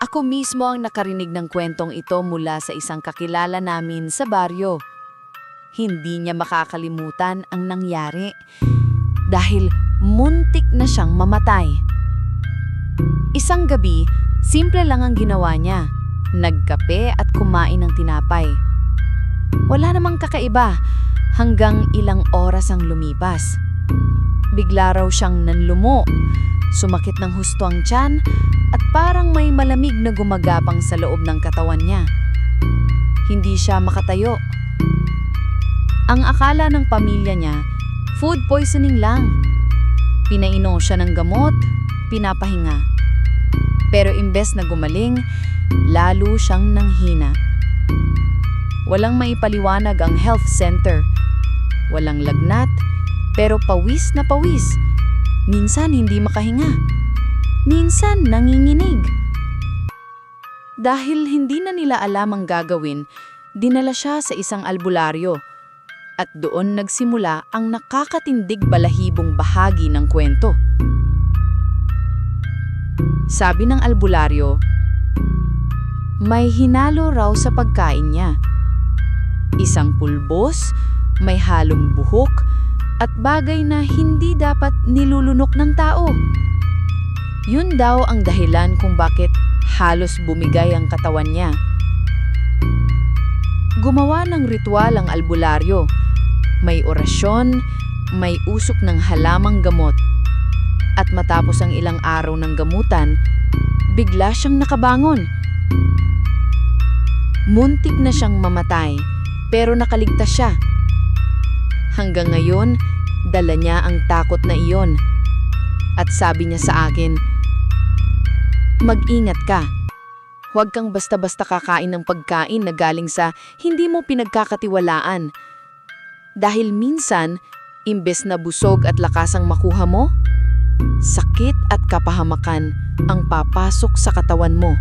Ako mismo ang nakarinig ng kwentong ito mula sa isang kakilala namin sa baryo. Hindi niya makakalimutan ang nangyari dahil muntik na siyang mamatay. Isang gabi, simple lang ang ginawa niya. Nagkape at kumain ng tinapay. Wala namang kakaiba hanggang ilang oras ang lumipas. Bigla raw siyang nanlumo, sumakit ng husto ang tiyan at parang may malamig na gumagapang sa loob ng katawan niya. Hindi siya makatayo. Ang akala ng pamilya niya, food poisoning lang. Pinainom siya ng gamot, pinapahinga. Pero imbes na gumaling, lalo siyang nanghina. Walang maipaliwanag ang health center. Walang lagnat, pero pawis na pawis. Minsan hindi makahinga. Minsan nanginginig. Dahil hindi na nila alam ang gagawin, dinala siya sa isang albularyo. At doon nagsimula ang nakakatindig balahibong bahagi ng kwento. Sabi ng albularyo, may hinalo raw sa pagkain niya. Isang pulbos, may halong buhok, at bagay na hindi dapat nilulunok ng tao. Yun daw ang dahilan kung bakit halos bumigay ang katawan niya. Gumawa ng ritual ang albularyo. May orasyon, may usok ng halamang gamot. At matapos ang ilang araw ng gamutan, bigla siyang nakabangon. Muntik na siyang mamatay, pero nakaligtas siya. Hanggang ngayon, dala niya ang takot na iyon. At sabi niya sa akin, Mag-ingat ka. Huwag kang basta-basta kakain ng pagkain na galing sa hindi mo pinagkakatiwalaan. Dahil minsan, imbes na busog at lakas ang makuha mo, sakit at kapahamakan ang papasok sa katawan mo.